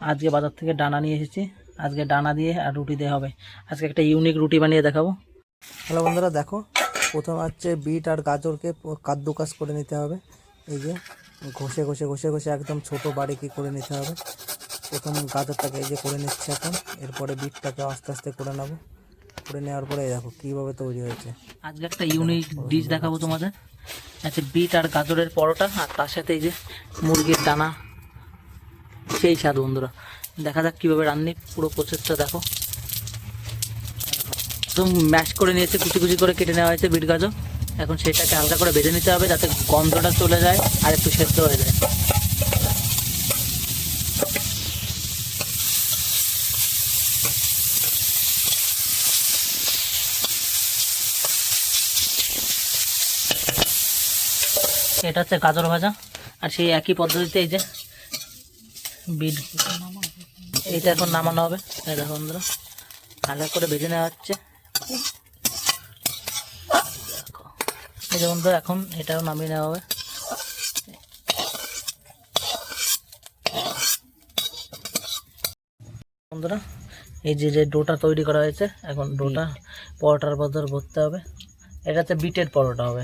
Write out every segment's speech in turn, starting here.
আজকে বাজার থেকে ডানা নিয়ে এসেছি। আজকে ডানা দিয়ে আর রুটি দিয়ে হবে। আজকে একটা ইউনিক রুটি বানিয়ে দেখাবো। হ্যালো বন্ধুরা দেখো প্রথম হচ্ছে বিট আর গাজরকে কাদ্দুকাস করে নিতে হবে। এই যে ঘষে ঘষে ঘষে ঘষে একদম ছোট বাড়িকে করে নিতে হবে। প্রথম গাজরটাকে এই যে করে নিচ্ছে এখন। এরপরে বিটটাকে আস্তে আস্তে করে নেব। করে নেওয়ার পরে দেখো কীভাবে তৈরি হয়েছে। আজকে একটা ইউনিক ডিশ দেখাবো তোমাদের। আছে বিট আর গাজরের পরোটা আর তার সাথে এই যে মুরগির দানা। সেই স্বাদ বন্ধুরা। দেখা যাক কীভাবে রান্নি পুরো প্রসেসটা দেখো। একদম ম্যাশ করে নিয়েছে, কুচি কুচি করে কেটে নেওয়া হয়েছে বিট গাজর। এখন সেটাকে হালকা করে ভেজে নিতে হবে যাতে গন্ধটা চলে যায় আর একটু সেদ্ধ হয়ে যায়। এটা হচ্ছে গাজর ভাজা। আর সেই একই পদ্ধতিতে এই যে বিট এইটা এখন নামানো হবে। দেখো বন্ধুরা হালকা করে ভেজে নেওয়া হচ্ছে। এই যে বন্ধুরা, এখন এটাও নামিয়ে নেওয়া হবে। বন্ধুরা, এই যে যে ডোটা তৈরি করা হয়েছে, এখন ডোটা পরোটার বদল ভরতে হবে। এটাতে বিটের পরোটা হবে।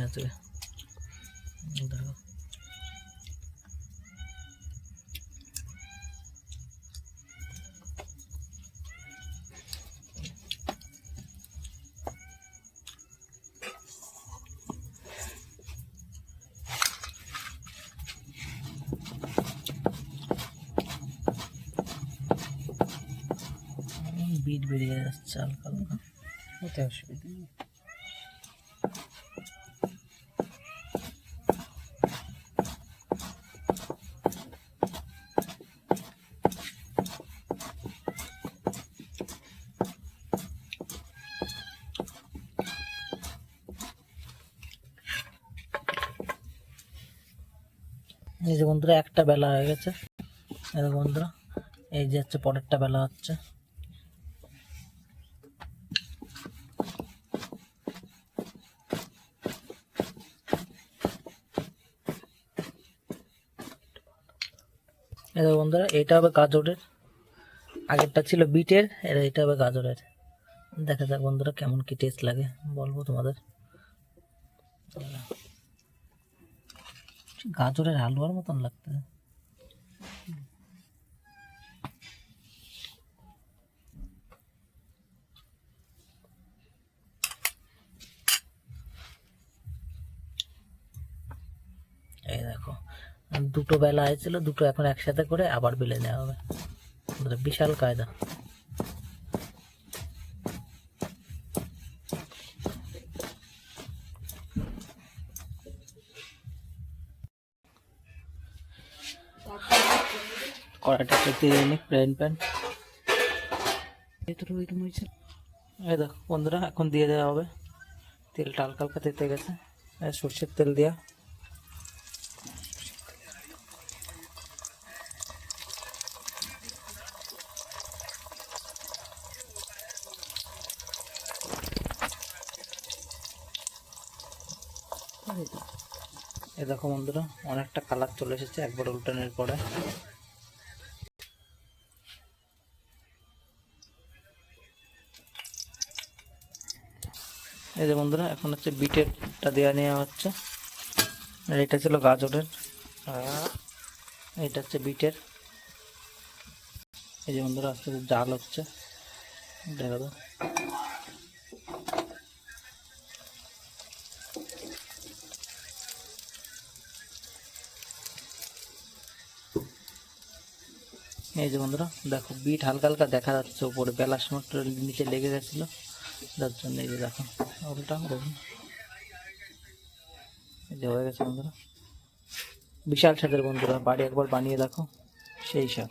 দেখো। বিট বেরিয়ে যাচ্ছে হালকা হালকা। ওতে অসুবিধা নেই। এই যে বন্ধুরা একটা বেলা হয়ে গেছে। এই বন্ধুরা এই যে হচ্ছে পরেরটা বেলা হচ্ছে। দেখো বন্ধুরা, এটা হবে গাজরের। আগেরটা ছিল বিটের এটা এটা হবে গাজরের। দেখা যাক বন্ধুরা কেমন কি টেস্ট লাগে, বলব তোমাদের। গাজরের হালুয়ার মতন লাগতে এই দেখো দুটো বেলা হয়েছিল দুটো এখন একসাথে করে আবার বেলে নেওয়া হবে। বিশাল কায়দা। কড়াইটা দিয়ে ফ্রাইং প্যান এই দেখো বন্ধুরা এখন দিয়ে দেওয়া হবে। তেলটা হালকা হালকা তেতে গেছে। সর্ষের তেল দেওয়া এ দেখো বন্ধুরা, অনেকটা কালার চলে এসেছে, একবার উল্টানোর পরে। এই যে বন্ধুরা, এখন হচ্ছে বিটেরটা দেওয়া নেওয়া হচ্ছে। এটা ছিল গাজরের। এটা হচ্ছে বিটের। এই যে বন্ধুরা আস্তে আস্তে জাল হচ্ছে, দেখা দাও এই যে বন্ধুরা, দেখো, বিট হালকা হালকা দেখা যাচ্ছে উপরে, বেলার সময় নিচে লেগে গেছিল। যার জন্য এই যে দেখো ওটা দেখুন এই যে হয়ে গেছে বন্ধুরা। বিশাল স্বাদের বন্ধুরা, বাড়ি একবার বানিয়ে দেখো, সেই স্বাদ